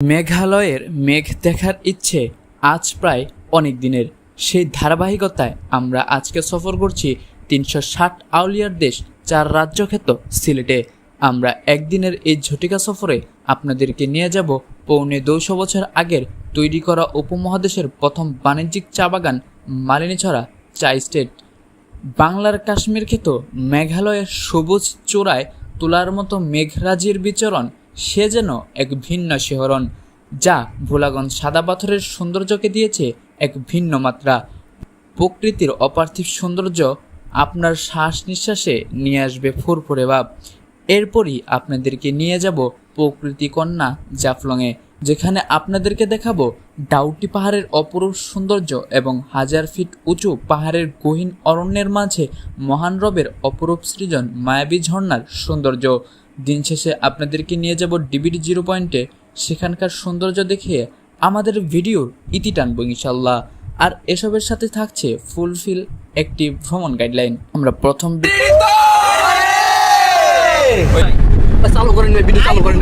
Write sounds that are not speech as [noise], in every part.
মেঘালয়ের মেঘ দেখার ইচ্ছে আজ প্রায় অনেক দিনের। সেই ধারাবাহিকতায় আমরা আজকে সফর করছি তিনশো ষাট আউলিয়ার দেশ, চার রাজ্য ক্ষেত্র সিলেটে। আমরা একদিনের এই ঝটিকা সফরে আপনাদেরকে নিয়ে যাব পৌনে দুশো বছর আগের তৈরি করা উপমহাদেশের প্রথম বাণিজ্যিক চা বাগান মালিনীছড়া চা স্টেট। বাংলার কাশ্মীর ক্ষেত মেঘালয়ের সবুজ চূড়ায় তোলার মতো মেঘরাজির বিচরণ সে যেন এক ভিন্ন শিহরণ, যা ভোলাগঞ্জ সাদা পাথরের সৌন্দর্যকে দিয়েছে এক ভিন্ন মাত্রা। প্রকৃতির অপার্থিব সৌন্দর্য আপনার শ্বাস নিঃশ্বাসে নিয়ে আসবে ফুরফুরে ভাব। এরপরই আপনাদেরকে নিয়ে যাব প্রকৃতি কন্যা জাফলংয়ে, যেখানে আপনাদেরকে দেখাবো ডাউটি পাহাড়ের অপরূপ সৌন্দর্য এবং হাজার ফিট উঁচু পাহাড়ের গহীন অরণ্যের মাঝে মহান রবের অপরূপ সৃজন মায়াবী ঝর্ণার সৌন্দর্য। দিন শেষে আপনাদেরকে নিয়ে যাব ডিবিডি জিরো পয়েন্টে সেখানকার সৌন্দর্য দেখিয়ে আমাদের ভিডিওর ইতি টানবো ইনশাল্লাহ। আর এসবের সাথে থাকছে ফুলফিল একটি ভ্রমণ গাইডলাইন আমরা প্রথম চালু করেন ভিডিও চালু করেন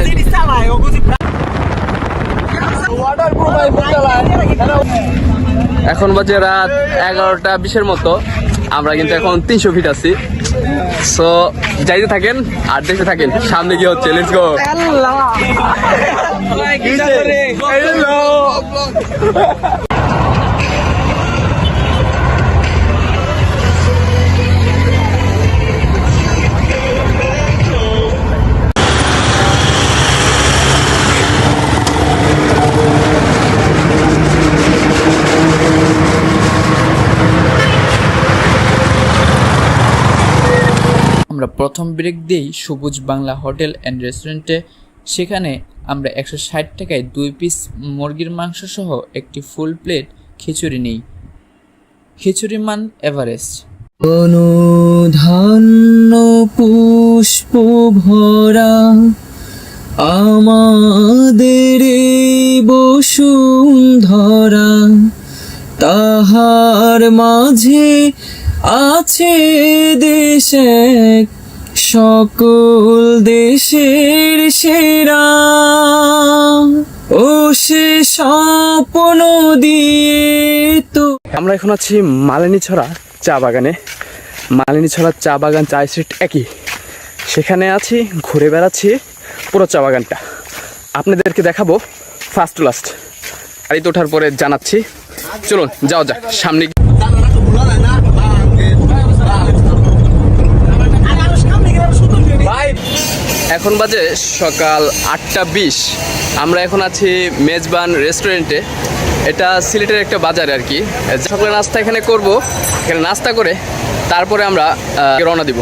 এখন বাজে রাত এগারোটা বিশের মতো। আমরা কিন্তু এখন তিনশো ফিট আছি। সো যাইতে থাকেন আর দেখতে থাকেন। সামনে কি হচ্ছে লেটস গো প্রথম ব্রেক দিই সবুজ বাংলা হোটেল অ্যান্ড রেস্টুরেন্টে সেখানে আমরা একশো ষাট টাকায় দুই পিস মুরগির মাংস সহ একটি ফুল প্লেট খিচুড়ি নিই। খিচুড়ি মান এভারেস্ট অনুধান্য পুষ্প ভরা আমাদের বসুন্ধরা, তাহার মাঝে আছে দেশ সকল দেশের সেরা। ও সে স্বপ্ন দিয়ে তো আমরা এখন আছি মালিনী ছড়া চা বাগানে। মালিনী ছড়া চা বাগান চা স্ট্রিট একই। সেখানে আছি, ঘুরে বেড়াচ্ছি পুরো চা বাগানটা। আপনাদেরকে দেখাবো ফার্স্ট টু লাস্ট গাড়িতে ওঠার পরে জানাচ্ছি। চলুন, যাওয়া যাক, সামনে গিয়ে- এখন বাজে সকাল আটটা বিশ। আমরা এখন আছি মেজবান রেস্টুরেন্টে। এটা সিলেটের একটা বাজার আর কি। সকালে নাস্তা এখানে করব। এখানে নাস্তা করে তারপরে আমরা রওনা দিব।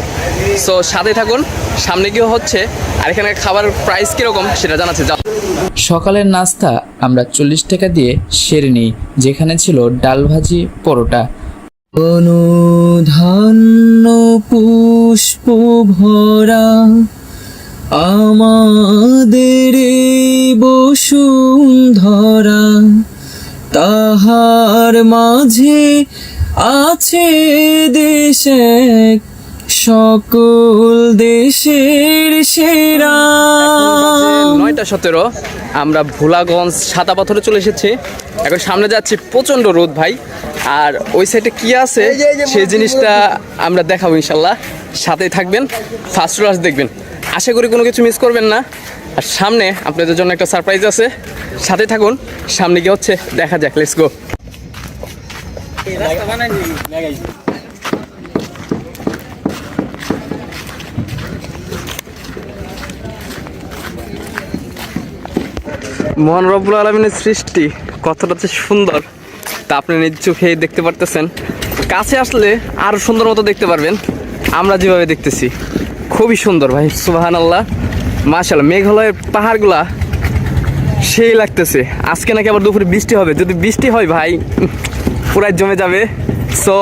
সো সাথে থাকুন। সামনে গিয়ে হচ্ছে আর এখানে খাবার প্রাইস কীরকম সেটা জানাচ্ছে সকালের নাস্তা আমরা চল্লিশ টাকা দিয়ে সেরে নিই যেখানে ছিল ডাল ভাজি পরোটা। অনুধান্য পুষ্প ভরা আমাদের বসুন্ধরা তাহার মাঝে আছে দেশ সকল দেশের সেরা। নয়টা সতেরো আমরা ভোলাগঞ্জ সাদা পাথরে চলে এসেছি। এখন সামনে যাচ্ছি প্রচণ্ড রোদ ভাই। আর ওই সাইডে কি আছে? সেই জিনিসটা আমরা দেখাবো ইনশাল্লাহ। সাথেই থাকবেন ফার্স্ট ক্লাস দেখবেন। আশা করি কোনো কিছু মিস করবেন না। আর সামনে আপনাদের জন্য একটা সারপ্রাইজ আছে। সাথে থাকুন, সামনে কি হচ্ছে দেখা যাক লেটস গো মহান রব্বুল আলমিনের সৃষ্টি কতটা যে সুন্দর। তা আপনি নিজ চোখেই দেখতে পারতেছেন। কাছে আসলে আরও সুন্দর মতো দেখতে পারবেন। আমরা যেভাবে দেখতেছি। খুবই সুন্দর ভাই সুবাহান আল্লাহ মাশাল্লাহ মেঘালয়ের পাহাড়গুলা সেই লাগতেছে। আজকে নাকি আবার দুপুরে বৃষ্টি হবে। যদি বৃষ্টি হয় ভাই, পুরাই জমে যাবে। সো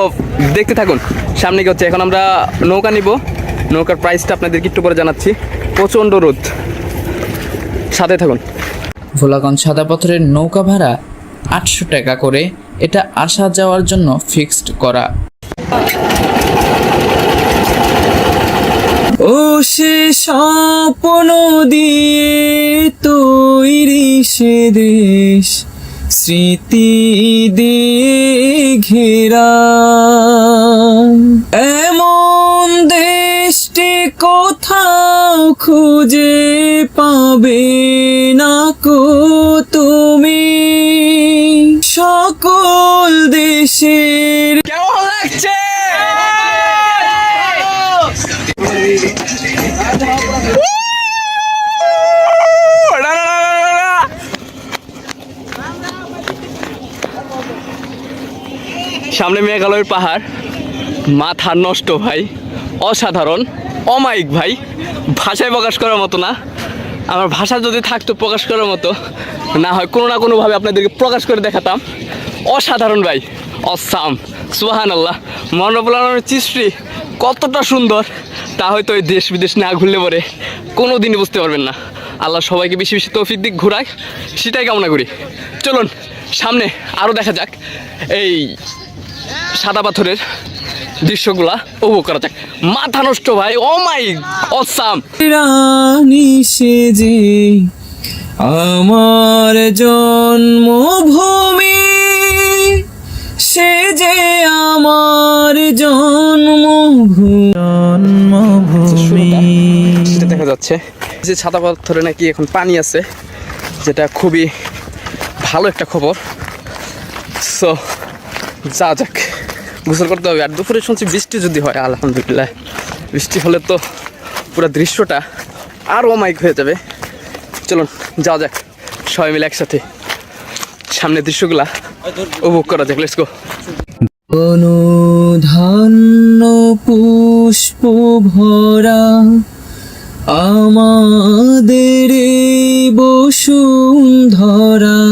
দেখতে থাকুন। সামনে কি হচ্ছে? এখন আমরা নৌকা নিব। নৌকার প্রাইসটা আপনাদেরকে একটু পরে জানাচ্ছি। প্রচণ্ড রোদ। সাথে থাকুন। ভোলাগঞ্জ সাদা পাথরের নৌকা ভাড়া আটশো টাকা করে। এটা আসা যাওয়ার জন্য ফিক্সড করা ও সে স্বপ্ন দিয়ে তৈরি সে দেশ, স্মৃতি দিয়ে ঘেরা। এমন দেশটি কোথাও খুঁজে পাবে না কো তুমি? সকল দেশের কেমন লাগছে? সামনে মেঘালয়ের পাহাড়। মাথা নষ্ট, ভাই। অসাধারণ। অমায়িক, ভাই। ভাষায় প্রকাশ করার মতো না। আমার ভাষা যদি থাকতো প্রকাশ করার মতো, না হয় কোনো না কোনোভাবে আপনাদেরকে প্রকাশ করে দেখাতাম। অসাধারণ, ভাই। অসাম। সুহান আল্লাহ মনোবলানোর সৃষ্টি কতটা সুন্দর। তা হয়তো ওই দেশ বিদেশ না ঘুরলে পরে কোনো দিনই বুঝতে পারবেন না। আল্লাহ সবাইকে বেশি বেশি তৌফিক দিক ঘুরায় সেটাই কামনা করি। চলুন, সামনে আরও দেখা যাক এই সাদা পাথরের দৃশ্যগুলা উপভোগ করা যাক। মাথা নষ্ট ভাই, ও মাই, অসাম। আমার জন্মভূমি। সে যে আমার জন্মভূমি। জন্মভূমি যেটা দেখা যাচ্ছে। যে ছাতা পাথরে নাকি এখন পানি আছে, যেটা খুবই ভালো একটা খবর। সো যা যাক, গোসল করতে হবে। আর দুপুরে শুনছি বৃষ্টি যদি হয়, আলহামদুলিল্লাহ। বৃষ্টি হলে তো পুরো দৃশ্যটা আরও অমায়িক হয়ে যাবে। চলুন যাওয়া যাক, সবাই মিলে একসাথে। সামনের দৃশ্যগুলা উপভোগ করা যাক লেটস গো অনুধান্য পুষ্প ভরা আমাদের বসুন্ধরা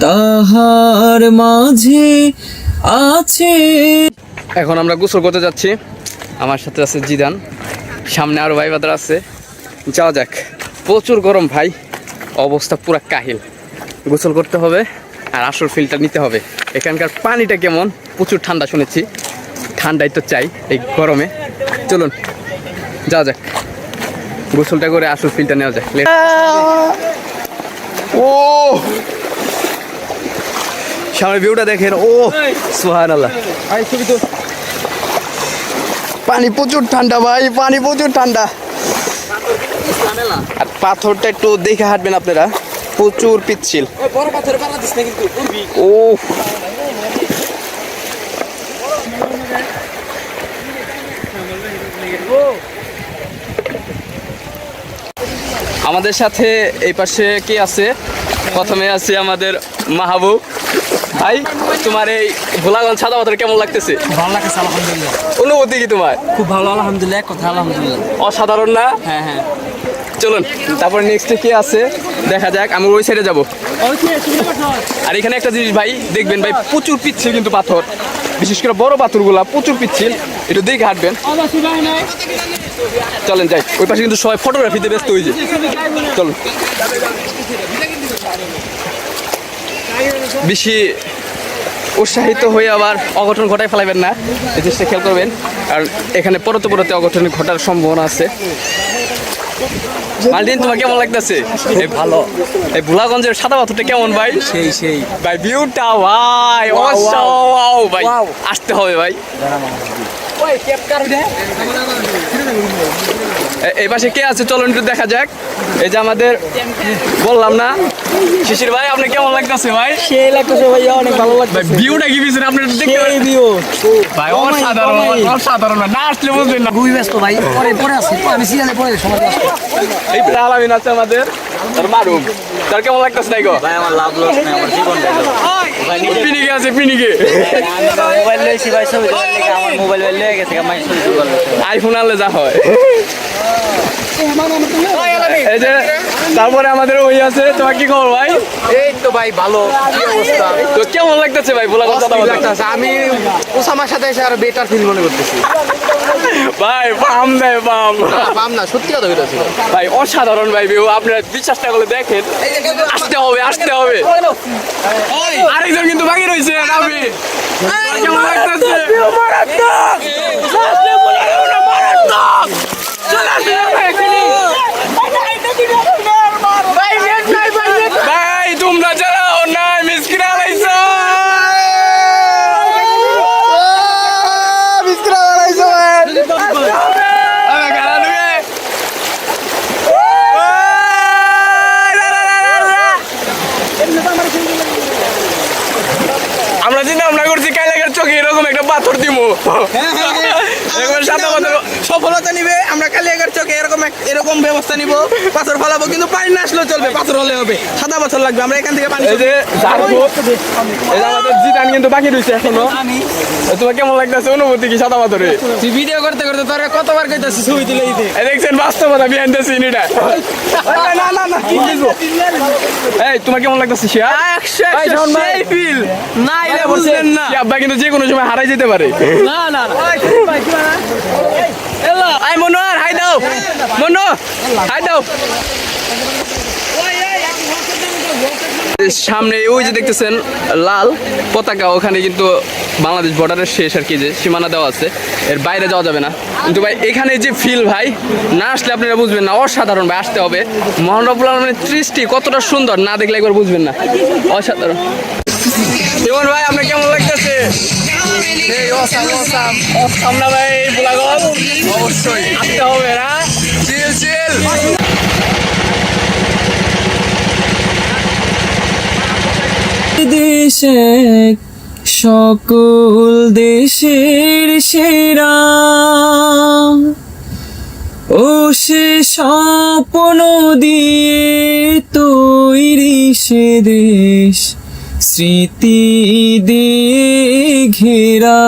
তাহার মাঝে আছে। এখন আমরা গোসল করতে যাচ্ছি। আমার সাথে আছে জিদান। সামনে আরও ভাই বাদার আছে। যাওয়া যাক। প্রচুর গরম ভাই। অবস্থা পুরা কাহিল। গোসল করতে হবে আর আসল ফিলটা নিতে হবে। এখানকার পানিটা কেমন? প্রচুর ঠান্ডা শুনেছি। ঠান্ডাই তো চাই এই গরমে। চলুন যাওয়া যাক। গোসলটা করে আসল ফিলটা নেওয়া যাক। ও! সামনে ভিউটা দেখেন ও! সুহান আল্লাহ পানি প্রচুর ঠান্ডা ভাই পানি প্রচুর ঠান্ডা। আর পাথরটা একটু দেখে হাঁটবেন আপনারা। প্রচুর পিচ্ছিল। ও আমাদের সাথে এই পাশে কে আছে? প্রথমে আছে আমাদের মাহবুব। ভাই তোমার এই ভোলাগঞ্জ সাদা পাথর কেমন লাগতেছে? ভালো লাগছে আলহামদুলিল্লাহ। অনুভূতি কি তোমার? খুব ভালো আলহামদুলিল্লাহ কথা আলহামদুলিল্লাহ। অসাধারণ না? হ্যাঁ হ্যাঁ। চলুন, তারপর নেক্সটে কি আছে? দেখা যাক, আমি ওই সাইডে যাব। আর এখানে একটা জিনিস ভাই, দেখবেন ভাই, প্রচুর পিচ্ছিল কিন্তু পাথর। বিশেষ করে বড় পাথরগুলা, প্রচুর পিচ্ছিল। একটু দেখে হাঁটবেন। চলেন যাই, ওই পাশে কিন্তু সবাই ফটোগ্রাফিতে ব্যস্ত হয়েছে চলুন। বেশি উৎসাহিত হয়ে আবার অঘটন ঘটায় ফেলাবেন না, এই জিনিসটা খেয়াল করবেন। আর এখানে পরতে পরতে অঘটন ঘটার সম্ভাবনা আছে। মালদিন তোমার কেমন লাগতেছে? ভালো। এই ভোলাগঞ্জের সাদা পাথরটা কেমন ভাই? সেই সেই। ভাই ভিউটা ভাই ওয়াও ভাই আসতে হবে ভাই। এই পাশে কে আছে? চলুন একটু দেখা যাক। এই যে আমাদের বললাম না। শিশির ভাই আপনি কেমন লাগতেছে ভাই? সেই লাগতেছে ভাইয়া অনেক ভালো লাগছে ভাই ভিউটা কি পিছনে? আপনি একটু দেখতে পারেন। ভিউ ভাই অসাধারণ অসাধারণ না আসলে বুঝবেন না। খুবই ব্যস্ত ভাই। পরে পরে আসছি আমি সিরিয়ালে পরে সময় আসছি এই আছে আমাদের তার মারুম। তার কেমন লাগতেছে নাই গো? ভাই আমার লাভ লস নাই আমার জীবন পিনিকে আছে পিনিকে। মোবাইল লইছি ভাই ছবি আমার মোবাইল বাইল লয়ে গেছে আইফোন আনলে যা হয়। এই যে তারপরে আমাদের ওই আছে তোমার কি খবর ভাই? এই তো ভাই ভালো। কি অবস্থা? তো কেমন লাগতেছে ভাই বলা কথা লাগতাছে। আমি ওসামার সাথে এসে আরও বেটার ফিল মনে করতেছি। ভাই বাম দেয় বাম। না, পাম না সত্যি কথা বলতেছি ভাই অসাধারণ ভাই ভিউ আপনারা বিশ্বাসটা করলে দেখেন। আসতে হবে আসতে হবে। আরেকজন কিন্তু বাকি রয়েছে আপনি কেমন লাগতেছে? ভাই তোমরা চালাও না মিসকিন আলাইছো আমি গানা দিবে আমরা চিন্তা ভাবনা করছি কাইলাকার চোখে এরকম একটা পাথর দিব এরকম সাদা পাথর সফলতা নিবে। আমরা এরকম এরকম ব্যবস্থা নিব পাথর ফলাবো কিন্তু পানি না আসলেও চলবে পাথর হলে হবে। সাদা পাথর লাগবে আমরা এখান থেকে পানি আমাদের জিতান কিন্তু বাকি রয়েছে এখনও। তোমার কেমন লাগতেছে অনুভূতি কি সাদা পাথরে? তুই ভিডিও করতে করতে তোরা কতবার কইতাছিস ছবি তুলে দিতে? এই দেখছেন বাস্তবতা বিহাইন্ড দ্য সিন এটা। না না না কি বলব? এই তোমার কেমন লাগতেছে শিয়া? একশো ভাই, একশো সেই ফিল না এটা এটা বুঝলেন না। আব্বা কিন্তু যে কোনো সময় হারাই যেতে পারে। না না না। আই মনোয়ার হাই দাও মনো হাই দাও সামনে ওই যে দেখতেছেন লাল পতাকা ওখানে কিন্তু বাংলাদেশ বর্ডারের শেষ আর কি যে সীমানা দেওয়া আছে। এর বাইরে যাওয়া যাবে না। কিন্তু ভাই এখানে যে ফিল ভাই না আসলে আপনারা বুঝবেন না অসাধারণ ভাই আসতে হবে। মহানবুল আলমের সৃষ্টি কতটা সুন্দর না দেখলে একবার বুঝবেন না। অসাধারণ। ভাই আপনার কেমন লাগতেছে? ভাই অবশ্যই। আসতে হবে না? চিল চিল দেশ সকল দেশের সেরা। ও সে স্বপ্ন দিয়ে তৈরি সে দেশ স্মৃতি দিয়ে ঘেরা।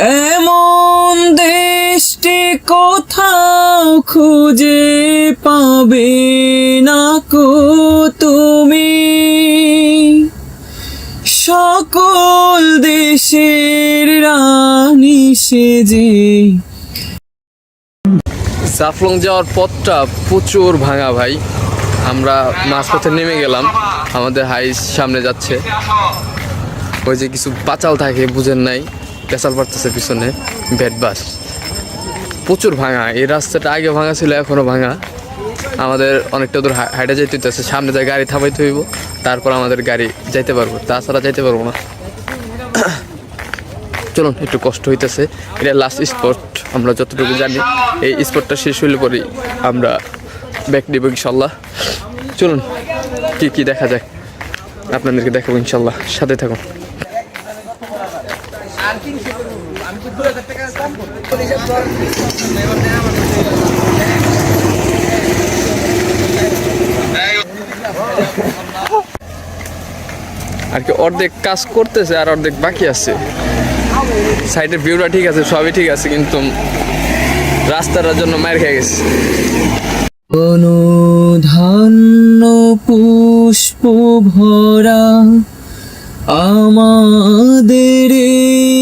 এমন দেশটি কোথাও খুঁজে পাবে না কো তুমি? সকল দেশের রানী সেজে জাফলং যাওয়ার পথটা প্রচুর ভাঙা ভাই। আমরা মাঝপথে নেমে গেলাম। আমাদের হাইস সামনে যাচ্ছে। ওই যে কিছু পাচাল থাকে, বুঝেন নাই। পেঁচাল পারতেছে পিছনে ব্যাট বাস প্রচুর ভাঙা, এই রাস্তাটা আগে ভাঙা ছিল, এখনও ভাঙা। আমাদের অনেকটা দূর হাইটে যাইতে হইতেছে, সামনে যায় গাড়ি থামাইতে হইব, তারপর আমাদের গাড়ি যাইতে পারব, তাছাড়া যাইতে পারব না। [coughs] চলুন, একটু কষ্ট হইতেছে, এটা লাস্ট স্পট আমরা যতটুকু জানি, এই স্পটটা শেষ হইলে পরেই আমরা ব্যাক দিব ইনশাল্লাহ। চলুন, কি কি দেখা যায় আপনাদেরকে দেখাবো ইনশাল্লাহ, সাথে থাকুন। আর কি অর্ধেক কাজ করতেছে আর অর্ধেক বাকি আছে। সাইডের ভিউটা ঠিক আছে, সবই ঠিক আছে, কিন্তু রাস্তাটার জন্য মায়ের খেয়ে গেছে। কোনো ধান্য পুষ্প ভরা আমাদের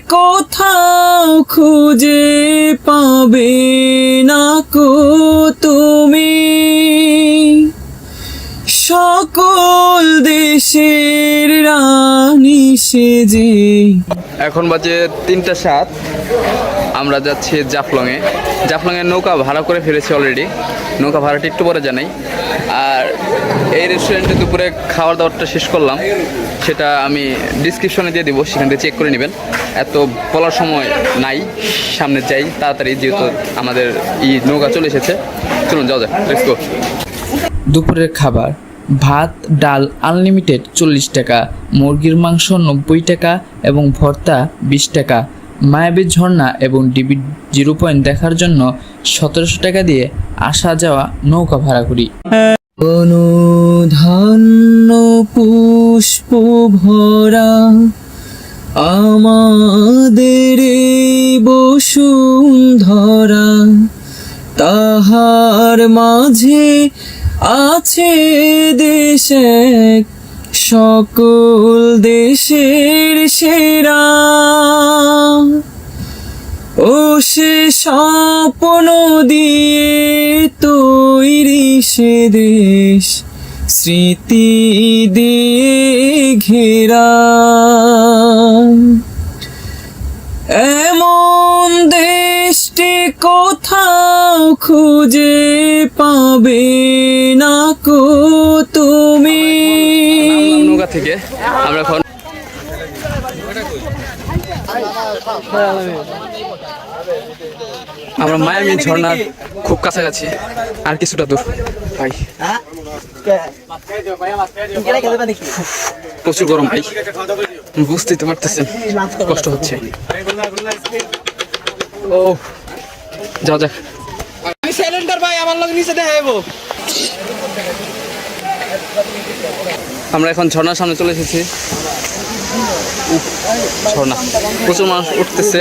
কোথাও খুঁজে পাবে না কো তুমি। সকল দেশের রানী সেজে এখন বাজে তিনটা সাত। আমরা যাচ্ছি জাফলংয়ে। জাফলংয়ের নৌকা ভাড়া করে ফেলেছি অলরেডি নৌকা ভাড়াটি একটু পরে জানাই। আর এই রেস্টুরেন্টে দুপুরে খাওয়ার দাওয়ারটা শেষ করলাম। সেটা আমি ডিসক্রিপশনে দিয়ে দিব সেখান থেকে চেক করে নেবেন। এত বলার সময় নাই সামনে যাই তাড়াতাড়ি যেহেতু আমাদের ই নৌকা চলে এসেছে। চলুন যাও যাক দুপুরের খাবার। ভাত, ডাল আনলিমিটেড চল্লিশ টাকা, মুরগির মাংস নব্বই টাকা এবং ভর্তা বিশ টাকা। মায়াবী ঝর্ণা এবং ডিবি জিরো পয়েন্ট দেখার জন্য সতেরোশো টাকা দিয়ে আসা যাওয়া নৌকা ভাড়া করি। কোনো ধান্য পুষ্প ভরা আমাদের বসুন্ধরা, তাহার মাঝে আছে দেশ সকল দেশের সেরা। ও সে স্বপ্ন দিয়ে তৈরি সে দেশ, স্মৃতি দিয়ে ঘেরা। এমন কোথাও খুঁজে পাবে না কো তুমি? নৌকা থেকে আমরা এখন আমরা মায়ামি ঝর্ণার খুব কাছাকাছি আর কিছুটা দূর। ভাই। প্রচুর গরম ভাই। বুঝতেই তো পারতেছেন কষ্ট হচ্ছে। ও যাও যাক। আমি সিলিন্ডার ভাই আমার লোক নিচে দেখাইবো। আমরা এখন ঝর্ণার সামনে চলে এসেছি। ঝর্ণা। প্রচুর মানুষ উঠতেছে।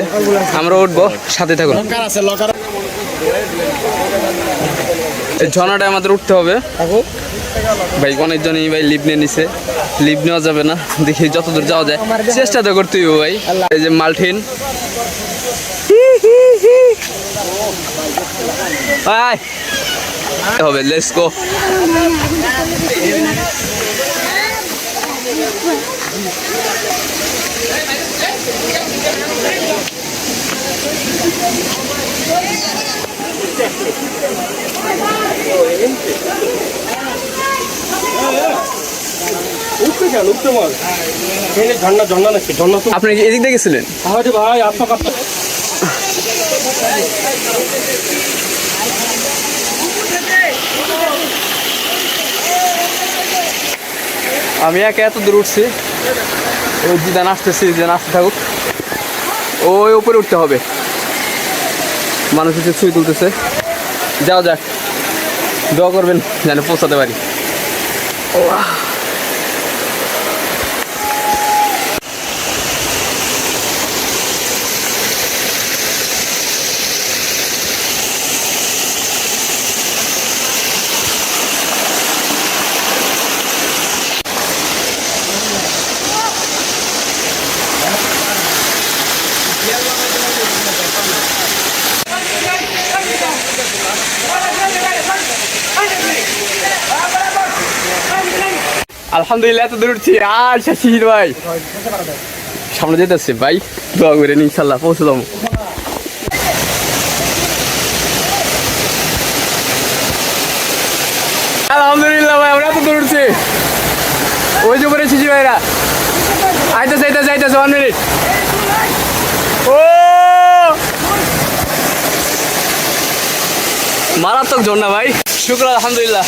আমরা উঠবো সাথে থাকুন। এই ঝর্ণাটা আমাদের উঠতে হবে। ভাই অনেকজনই ভাই লিভ নিয়ে নিছে। লিভ নেওয়া যাবে না। দেখি যতদূর যাওয়া যায়। চেষ্টা তো করতে হইব ভাই। এই যে মালঠিন হবে লেটস গো আপনি এদিক দিয়ে গেছিলেন? ভাই আপনার আমি একা এত দূর উঠছি। ওই জিদান আসতেছি যে আসতে থাকুক। ওই উপরে উঠতে হবে। মানুষ এসে ছুঁই তুলতেছে। যাও যাক। দোয়া করবেন, যেন পৌঁছাতে পারি। আলহামদুলিল্লাহ এত দূর উঠছি। আর ভাই। সামনে যেতেছে ভাই, দোয়া করেন, ইনশাল্লাহ পৌঁছে যাব। আলহামদুলিল্লাহ ভাই, আমরা এত দূর উঠছি। ওই যে উপরে শিশি ভাইরা। আইতেছে আইতেছে আইতেছে ওয়ান মিনিট ও! মারাত্মক ঝর্ণা ভাই। শুক্র, আলহামদুলিল্লাহ।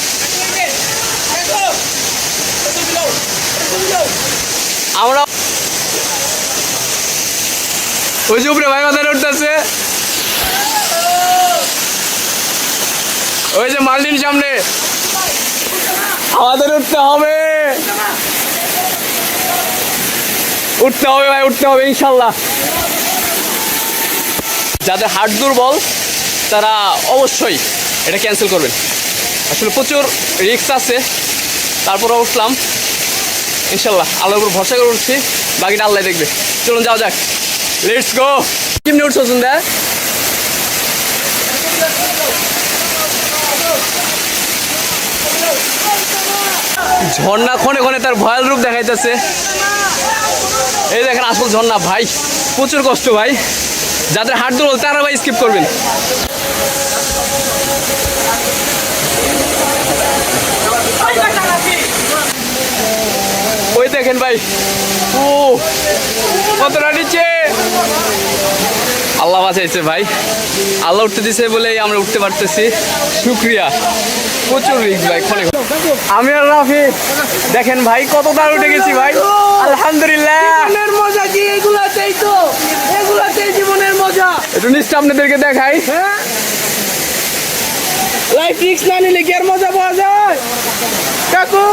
আমরা ওই যে উপরে ভাই মাথায় উঠতেছে ওই যে মালদিন সামনে। আমাদের উঠতে হবে। উঠতে হবে ভাই, উঠতে হবে, ইনশাল্লাহ। যাদের হার্ট দুর্বল, তারা অবশ্যই এটা ক্যান্সেল করবেন। আসলে প্রচুর রিস্ক আছে। তারপরে উঠলাম। ইনশাল্লাহ, আল্লাহর উপর ভরসা করে উঠছি, বাকিটা আল্লাহ দেখবে। চলুন যাও যাক। লেটস গো কেমনি উঠছো সন্ধ্যা ঝর্ণা ক্ষণে ক্ষণে তার ভয়াল রূপ দেখাইতেছে। এই দেখেন, আসল ঝর্ণা, ভাই। প্রচুর কষ্ট, ভাই। যাদের হাট দুর্বল, তারা ভাই স্কিপ করবেন। দেখেন ভাই। ও কতটা নিচে আল্লাহ বাঁচাইছে ভাই। আল্লাহ উঠতে দিছে বলেই আমরা উঠতে পারতেছি। শুক্রিয়া। প্রচুর রিক্স ভাই। আমি আর রাফি দেখেন ভাই কত দাঁড় উঠে গেছি ভাই। আলহামদুলিল্লাহ। জীবনের মজা কি? এগুলাতেই তো। এগুলাতেই জীবনের মজা। একটু নিশ্চয় আপনাদেরকে দেখাই। হ্যাঁ? লাইফ রিক্স না নিলে কি আর মজা পাওয়া যায়? কাকু!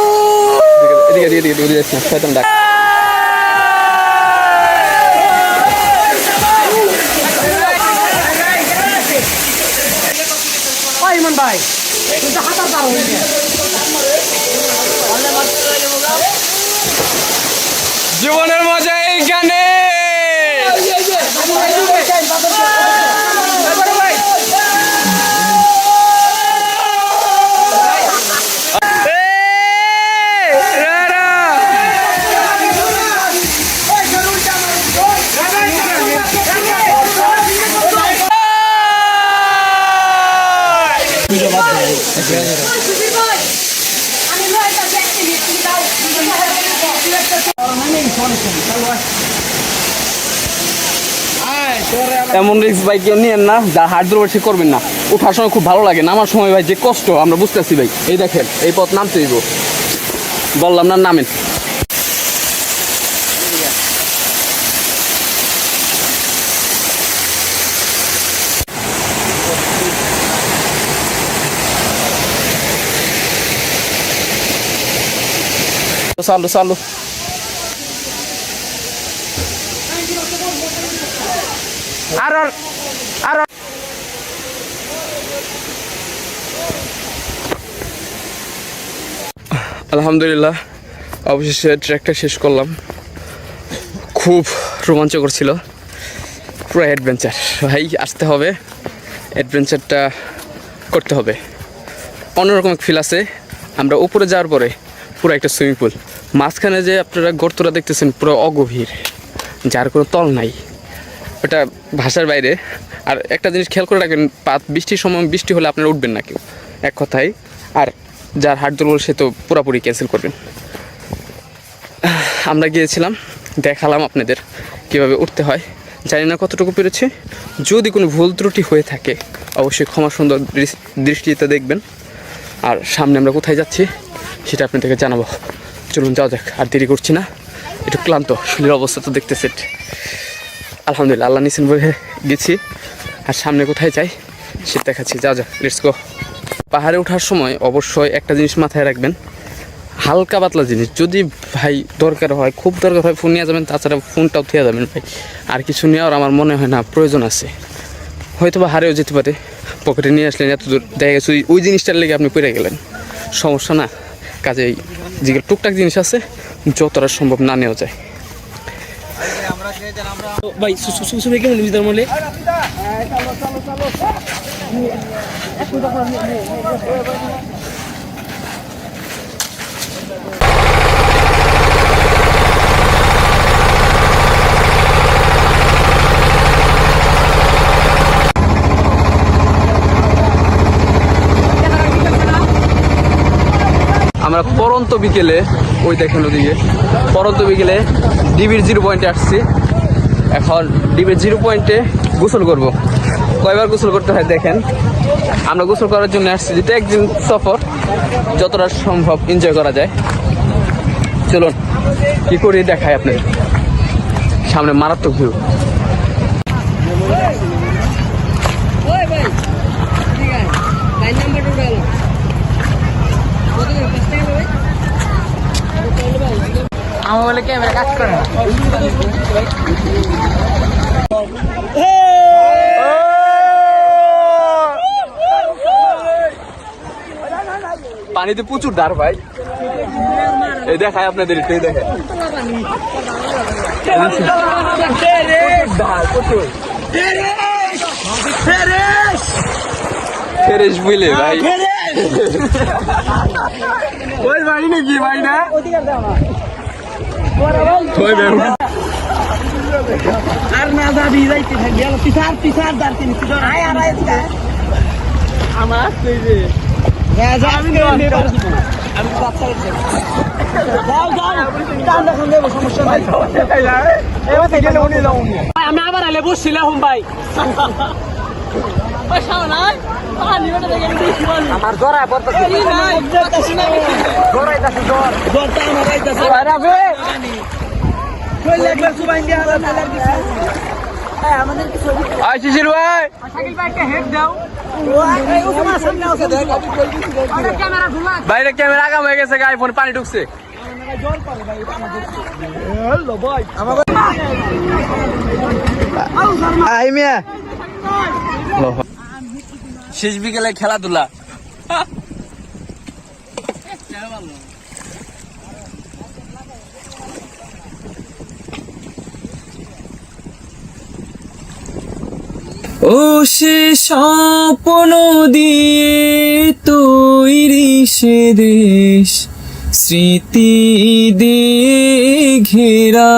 এদিকে এদিকে এদিকে এদিকে যাচ্ছি শয়তান জীবনের মজা এইখানে এমন রিক্স ভাই কেউ নিয়েন না, যা হাট ধরবে সে করবেন না। ওঠার সময় খুব ভালো লাগে, নামার সময় ভাই যে কষ্ট, আমরা বুঝতেছি ভাই। এই দেখেন, এই পথ নামতে দিব বললাম না, নামেন। চালু চালু। আর আর আলহামদুলিল্লাহ, অবশেষে ট্র্যাকটা শেষ করলাম। খুব রোমাঞ্চকর ছিল। পুরো অ্যাডভেঞ্চার ভাই, আসতে হবে। অ্যাডভেঞ্চারটা করতে হবে। অন্যরকম এক ফিল আছে। আমরা উপরে যাওয়ার পরে পুরো একটা সুইমিং পুল মাঝখানে যে আপনারা গর্তটা দেখতেছেন, পুরো অগভীর। যার কোনো তল নাই। ওটা ভাষার বাইরে। আর একটা জিনিস খেয়াল করে রাখবেন বৃষ্টির সময় বৃষ্টি হলে আপনারা উঠবেন না কেউ, এক কথায়। আর যার হাট দুর্বল, সে তো পুরোপুরি ক্যান্সেল করবেন। আমরা গিয়েছিলাম, দেখালাম আপনাদের কীভাবে উঠতে হয়। জানি না কতটুকু পেরেছে। যদি কোনো ভুল ত্রুটি হয়ে থাকে, অবশ্যই ক্ষমা সুন্দর দৃষ- দৃষ্টিতে দেখবেন। আর সামনে আমরা কোথায় যাচ্ছি, সেটা আপনাদেরকে জানাব। চলুন যাও দেখ আর দেরি করছি না। একটু ক্লান্ত, শরীরের অবস্থা তো দেখতেছে আলহামদুলিল্লাহ, আল্লাহ নিসেন বলে গেছি। আর সামনে কোথায় যাই, সেটা দেখাচ্ছি। যা যা লেটস গো পাহাড়ে ওঠার সময় অবশ্যই একটা জিনিস মাথায় রাখবেন, হালকা পাতলা জিনিস। যদি ভাই দরকার হয়, খুব দরকার হয়, ফোন নিয়ে যাবেন, তাছাড়া ফোনটাও থেকে যাবেন ভাই। আর কিছু নেওয়ার আমার মনে হয় না, প্রয়োজন আছে। হয়তো বা হারেও যেতে পারে, পকেটে নিয়ে আসলেন, এত দূর দেখা গেছে, ওই- ওই জিনিসটার লেগে আপনি পেরে গেলেন। সমস্যা না, কাজেই যেগুলো টুকটাক জিনিস আছে, যতটা সম্ভব না নেওয়া যায়। ভাই কেমন বিদার মলে আমরা পরন্ত বিকেলে ওই দেখেন ওদিকে পরন্ত বিকেলে ডিবির জিরো পয়েন্টে আসছি। এখন ডিবির জিরো পয়েন্টে গোসল করব। কয়বার গোসল করতে হয় দেখেন। আমরা গোসল করার জন্য আসছি যেটা একদিন সফর, যতটা সম্ভব এনজয় করা যায়। চলুন, কি করি দেখায় আপনার সামনে মারাত্মক ভিউ। আমার বলে ক্যামেরা কাজ করে না পানিতে প্রচুর দাঁড় ভাই। এই দেখায় আপনাদের একটু এই দেখেন। ফেরেশ বুঝলে ভাই। ওই ভাই নাকি ভাই না? আর না যাবি যাইতে থাকি গেল পিছার পিছার দাঁড় তিনি পিছার আয় আর আয় আমার আমি আমি বাচ্চা যাও যাও টান দেখান দেবো সমস্যা নাই আমি আবার আলে বসছিলাম ভাই আমার পড়তেছে জ্বর। জ্বরটা আমার আইতাছে আয় শিশির ভাই। বাইরে ক্যামেরা আগাম হয়ে গেছে গায়ে ফোন পানি ঢুকছে। আই মিয়া শেষ বিকেলে খেলাধুলা। ও সে স্বপ্ন দিয়ে তৈরি সে দেশ স্মৃতি দিয়ে ঘেরা।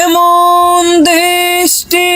এমন